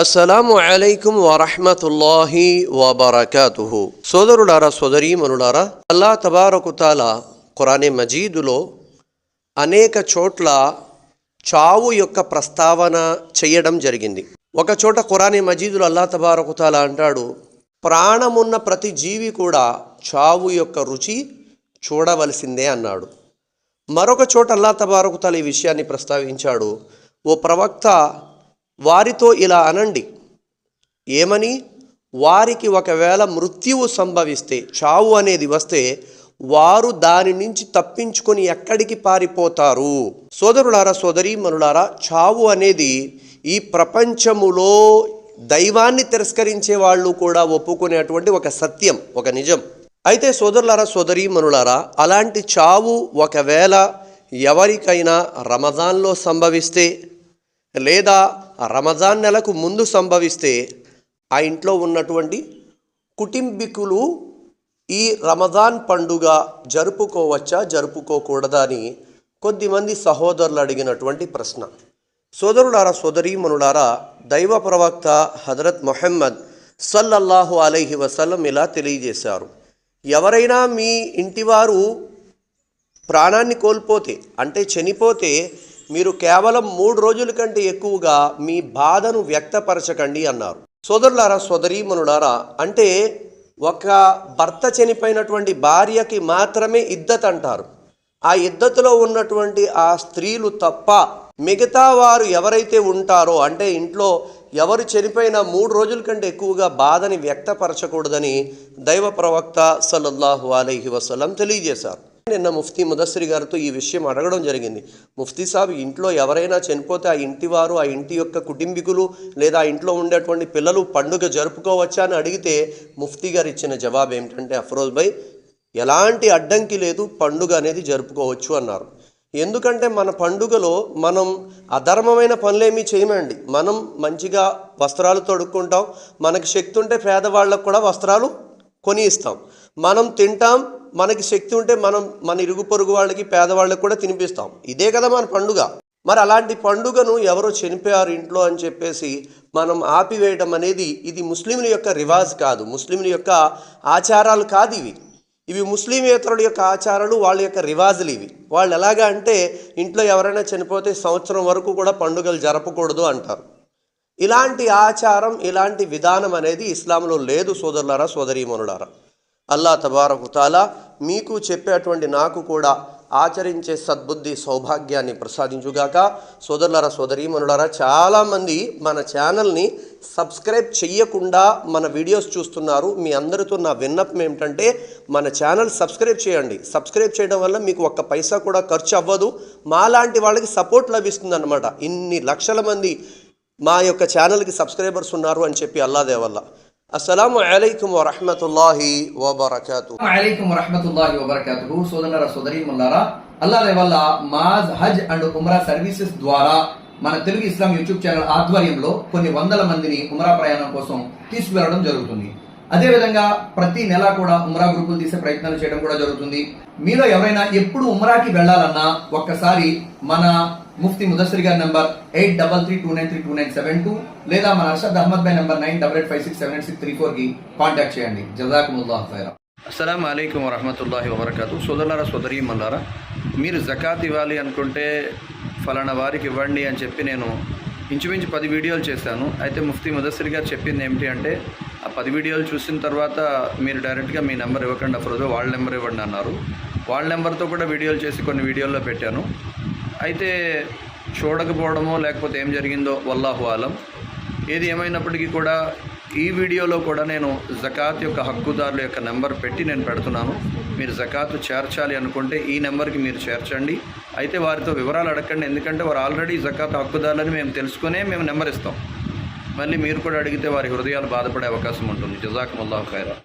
అస్సలాము అలైకుం వరహమతుల్లాహి వబర్కాతుహు. సోదరుడారా సోదరీమనుడారా అల్లా తబారకుతాల ఖురానే మజీదులో అనేక చోట్ల చావు యొక్క ప్రస్తావన చేయడం జరిగింది. ఒక చోట ఖురానే మజీదులో అల్లా తబారకుతాల అంటాడు ప్రాణమున్న ప్రతి జీవి కూడా చావు యొక్క రుచి చూడవలసిందే అన్నాడు. మరొక చోట అల్లా తబారకుతాల ఈ విషయాన్ని ప్రస్తావించాడు ఓ ప్రవక్త వారితో ఇలా అనండి. ఏమని? వారికి ఒకవేళ మృత్యువు సంభవిస్తే చావు అనేది వస్తే వారు దాని నుంచి తప్పించుకొని ఎక్కడికి పారిపోతారు? సోదరులారా సోదరీమణులారా చావు అనేది ఈ ప్రపంచములో దైవాన్ని తిరస్కరించే వాళ్ళు కూడా ఒప్పుకునేటువంటి ఒక సత్యం ఒక నిజం. అయితే సోదరులారా సోదరీమణులారా అలాంటి చావు ఒకవేళ ఎవరికైనా రమజాన్లో సంభవిస్తే లేదా రమజాన్ నెలకు ముందు సంభవిస్తే ఆ ఇంట్లో ఉన్నటువంటి కుటుంబీకులు ఈ రమజాన్ పండుగ జరుపుకోవచ్చా జరుపుకోకూడదా అని కొద్దిమంది సహోదరులు అడిగినటువంటి ప్రశ్న. సోదరులారా సోదరీమణులారా దైవ ప్రవక్త హజరత్ మొహమ్మద్ సల్లల్లాహు అలైహి వసల్లం ఇలా తెలియజేశారు. ఎవరైనా మీ ఇంటివారు ప్రాణాన్ని కోల్పోతే అంటే చనిపోతే మీరు కేవలం మూడు రోజుల కంటే ఎక్కువగా మీ బాధను వ్యక్తపరచకండి అన్నారు. సోదరులారా సోదరీమనులారా అంటే ఒక భర్త చనిపోయినటువంటి భార్యకి మాత్రమే ఇద్దత్ అంటారు. ఆ ఇద్దతులో ఉన్నటువంటి ఆ స్త్రీలు తప్ప మిగతా వారు ఎవరైతే ఉంటారో అంటే ఇంట్లో ఎవరు చనిపోయిన మూడు రోజుల కంటే ఎక్కువగా బాధని వ్యక్తపరచకూడదని దైవ ప్రవక్త సల్లల్లాహు అలైహి వసలం తెలియజేశారు. నిన్న ముఫ్తీ ముదస్సరి గారితో ఈ విషయం అడగడం జరిగింది. ముఫ్తీ సాబ్ ఇంట్లో ఎవరైనా చనిపోతే ఆ ఇంటి వారు ఆ ఇంటి యొక్క కుటుంబీకులు లేదా ఆ ఇంట్లో ఉండేటువంటి పిల్లలు పండుగ జరుపుకోవచ్చా అని అడిగితే ముఫ్తీ గారు ఇచ్చిన జవాబు ఏమిటంటే అఫరోజ్ భాయ్ ఎలాంటి అడ్డంకి లేదు పండుగ అనేది జరుపుకోవచ్చు అన్నారు. ఎందుకంటే మన పండుగలో మనం అధర్మమైన పనులేమీ చేయమండి. మనం మంచిగా వస్త్రాలు తొడుక్కుంటాం. మనకు శక్తి ఉంటే పేదవాళ్ళకు కూడా వస్త్రాలు కొని ఇస్తాం. మనం తింటాం మనకి శక్తి ఉంటే మనం మన ఇరుగు పొరుగు వాళ్ళకి పేదవాళ్ళకి కూడా తినిపిస్తాం. ఇదే కదా మన పండుగ. మరి అలాంటి పండుగను ఎవరో చనిపోయారు ఇంట్లో అని చెప్పేసి మనం ఆపివేయడం అనేది ఇది ముస్లింల యొక్క రివాజ్ కాదు. ముస్లింల యొక్క ఆచారాలు కాదు ఇవి. ఇవి ముస్లిమేతరుల యొక్క ఆచారాలు వాళ్ళ యొక్క రివాజులు ఇవి. వాళ్ళు ఎలాగా అంటే ఇంట్లో ఎవరైనా చనిపోతే సంవత్సరం వరకు కూడా పండుగలు జరపకూడదు అంటారు. ఇలాంటి ఆచారం ఇలాంటి విధానం అనేది ఇస్లాంలో లేదు సోదరులారా సోదరీమనులారా అల్లా తబారకుతాలా మీకు చెప్పేటువంటి నాకు కూడా ఆచరించే సద్బుద్ధి సౌభాగ్యాన్ని ప్రసాదించుగాక. సోదరులారా సోదరీమణులారా చాలామంది మన ఛానల్ని సబ్స్క్రైబ్ చెయ్యకుండా మన వీడియోస్ చూస్తున్నారు. మీ అందరితో నా విన్నపం ఏమిటంటే మన ఛానల్ సబ్స్క్రైబ్ చేయండి. సబ్స్క్రైబ్ చేయడం వల్ల మీకు ఒక్క పైసా కూడా ఖర్చు అవ్వదు. మాలాంటి వాళ్ళకి సపోర్ట్ లభిస్తుందన్నమాట. ఇన్ని లక్షల మంది మా యొక్క ఛానల్కి సబ్స్క్రైబర్స్ ఉన్నారు అని చెప్పి అల్లాదే వల్ల అస్సలం అయికం వరహమతుల్లాహి వబర్కాతు. అలైకుం వరహమతుల్లాహి వబర్కాతు సోదరుల సోదరీమల్లారా అల్లా వల్ల మాజ్ హజ్ అండ్ ఉమ్రా సర్వీసెస్ ద్వారా మన తెలుగు ఇస్లాం యూట్యూబ్ ఛానల్ ఆధ్వర్యంలో కొన్ని వందల మందిని ఉమ్రా ప్రయాణం కోసం తీసుకువెళ్ళడం జరుగుతుంది. అదేవిధంగా ప్రతి నెల కూడా ఉమ్రా గ్రూపులు తీసే ప్రయత్నాలు చేయడం కూడా జరుగుతుంది. మీలో ఎవరైనా ఎప్పుడు ఉమ్రాకి వెళ్ళాలన్నా ఒక్కసారి మన ముఫ్తి ముదస్సరి గారి number eight double three two nine three two nine seven two లేదా మన Arshad Ahmed by number nine double eight five six seven six three ఫోర్కి కాంటాక్ట్ చేయండి. జజాకుముల్లాహ్ ఖైరా. అస్సలం అయికం వరహమతుల్లాహి వబర్కాతు. సోదరులారా సోదరి మల్లారా మీరు జకాత్ ఇవ్వాలి అనుకుంటే ఫలానా వారికి ఇవ్వండి అని చెప్పి నేను ఇంచుమించు పది వీడియోలు చేశాను. అయితే ముఫ్తీ ముదస్సరి గారు చెప్పింది ఏమిటి అంటే ఆ పది వీడియోలు చూసిన తర్వాత మీరు డైరెక్ట్గా మీ నెంబర్ ఇవ్వకండి. అఫరోజు వాళ్ళ నెంబర్ ఇవ్వండి అన్నారు. వాళ్ళ నెంబర్తో కూడా వీడియోలు చేసి కొన్ని వీడియోల్లో పెట్టాను. అయితే చూడకపోవడమో లేకపోతే ఏం జరిగిందో వల్లాహు ఆలం. ఏది ఏమైనప్పటికీ కూడా ఈ వీడియోలో కూడా నేను జకాత్ యొక్క హక్కుదారుల యొక్క నెంబర్ పెట్టి నేను పెడుతున్నాను. మీరు జకాత్ చేర్చాలి అనుకుంటే ఈ నెంబర్కి మీరు చేర్చండి. అయితే వారితో వివరాలు అడగండి. ఎందుకంటే వారు ఆల్రెడీ జకాత్ హక్కుదారులని మేము తెలుసుకునే మేము నెంబర్ ఇస్తాం. మళ్ళీ మీరు కూడా అడిగితే వారి హృదయాలు బాధపడే అవకాశం ఉంటుంది. జజాకుముల్లాహ్ ఖైరా.